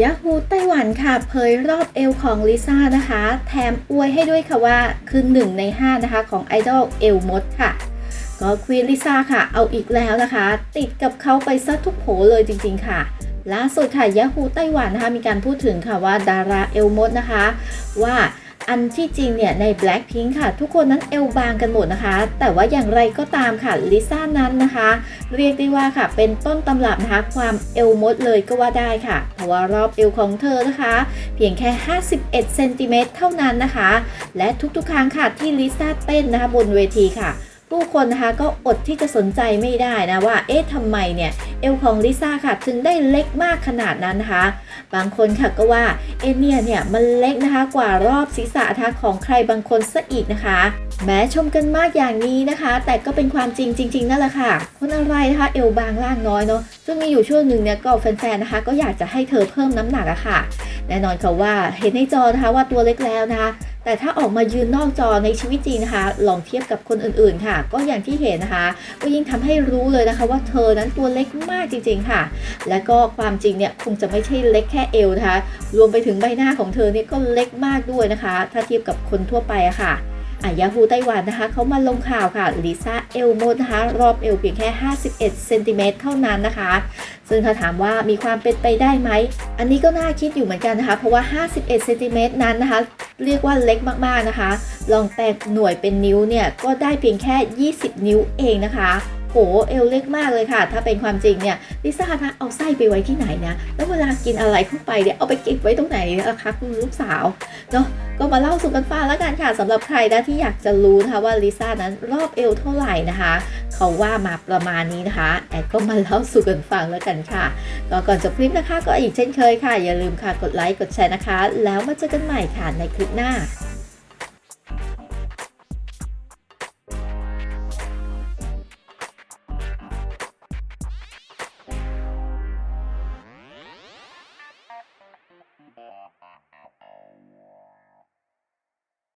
ย a ฮูไต้หวันค่ะเผยรอบเอวของลิซ่านะคะ แถมอวยให้ด้วยค่ะว่าคือหนึ่งใน 5 นะคะของไอดอลเอลมดค่ะ ก็ควีนลิซ่าค่ะ เอาอีกแล้วนะคะ ติดกับเขาไปซะทุกโผเลยจริงๆค่ะ ล่าสุดค่ะย a ฮูไต้หวันนะคะมีการพูดถึงค่ะว่าดาราเอลมดนะคะ ว่า อันที่จริงเนี่ยใน Blackpink ค่ะ ทุกคนนั้นเอวบางกันหมดนะคะ แต่ว่าอย่างไรก็ตามค่ะลิซ่านั้นนะคะ เรียกได้ว่าค่ะ เป็นต้นตำรับนะคะ ความเอวมดเลยก็ว่าได้ค่ะเพราะว่ารอบเอวของเธอนะคะ เพียงแค่ 51เซนติเมตรเท่านั้นนะคะ และทุกๆครั้งค่ะที่ลิซ่าเต้นนะคะบนเวทีค่ะ ผู้คนนะคะก็อดที่จะสนใจไม่ได้นะว่า เอ๊ะทำไมเนี่ย เอวของลิซ่าค่ะถึงได้เล็กมากขนาดนั้นนะคะ บางคนค่ะก็ว่าเอเนี่ยเนี่ยมันเล็กนะคะกว่ารอบศีรษะนะคะของใครบางคนซะอีกนะคะ แม้ชมกันมากอย่างนี้นะคะ แต่ก็เป็นความจริงจริง ๆนั่นแหละค่ะ คนอะไรนะคะเอวบางล่างน้อยเนาะซึ่งมีอยู่ช่วงหนึ่งเนี่ยก็แฟนๆนะคะ ก็อยากจะให้เธอเพิ่มน้ำหนักอะค่ะ แน่นอนค่ะว่าเห็นในจอนะคะว่าตัวเล็กแล้วนะคะ แต่ถ้าออกมายืนนอกจอในชีวิตจริงนะคะ ลองเทียบกับคนอื่นๆค่ะ ก็อย่างที่เห็นนะคะ ก็ยิ่งทำให้รู้เลยนะคะ ว่าเธอนั้นตัวเล็กมากจริงๆค่ะ และก็ความจริงเนี่ยคงจะไม่ใช่เล็กแค่เอวนะคะ รวมไปถึงใบหน้าของเธอเนี่ยก็เล็กมากด้วยนะคะ ถ้าเทียบกับคนทั่วไปอะค่ะอะยาฮูไต้หวันนะคะเขามาลงข่าวค่ะลิซ่าเอลโมดนะคะรอบเอวเพียงแค่ 51เซนติเมตรเท่านั้นนะคะ ซึ่งถ้าถามว่ามีความเป็นไปได้ไหม อันนี้ก็น่าคิดอยู่เหมือนกันนะคะ เพราะว่า 51เซนติเมตรนั้นนะคะ เรียกว่าเล็กมากๆนะคะ ลองแตกหน่วยเป็นนิ้วเนี่ยก็ได้เพียงแค่ 20 นิ้วเองนะคะโหเอวเล็กมากเลยค่ะ ถ้าเป็นความจริงเนี่ยลิซ่านะเอาไส้ไปไว้ที่ไหนนะแล้วเวลากินอะไรเข้าไปเนี่ยเอาไปเก็บไว้ตรงไหนนะคะคุณลูกสาวเนาะก็มาเล่าสู่กันฟังแล้วกันค่ะสำหรับใครนะที่อยากจะรู้นะคะว่าลิซ่านั้นรอบเอวเท่าไหร่นะคะ เขาว่ามาประมาณนี้นะคะแอดก็มาเล่าสู่กันฟังแล้วกันค่ะก็ก่อนจบคลิปนะคะ ก็อีกเช่นเคยค่ะ อย่าลืมค่ะกดไลค์กดแชร์นะคะ แล้วมาเจอกันใหม่ค่ะในคลิปหน้า